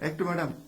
একটু ম্যাডাম।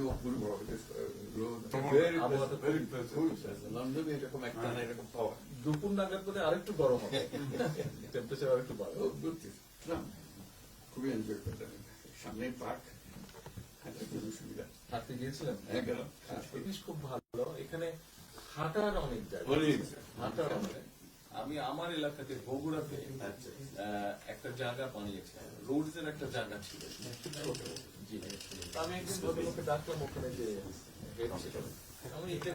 অপূর্ব রোদ আবহাওয়াটা খুব- লন্ডনে এরকম একটা না এরকম পাওয়া দুপুর নাগাদ করে আরেকটু গরম হবে। টেম্পারেচার আরেকটু বাড়বে। না, খুবই এনজয় করতে সামনে পার্ক সুবিধা গিয়েছিলেন হ্যাঁ। জিনিস খুব ভালো। এখানে হাঁটার অনেক জায়গা। হাঁটার অনেক আমি আমার এলাকাতে বগুড়াতে আহ, একটা জায়গা বানিয়েছে রোডস এর একটা জায়গা ছিল। আমি একদিন ভদ্রলোককে ডাকলাম ওখানে যে হেড ছিল আমি এটা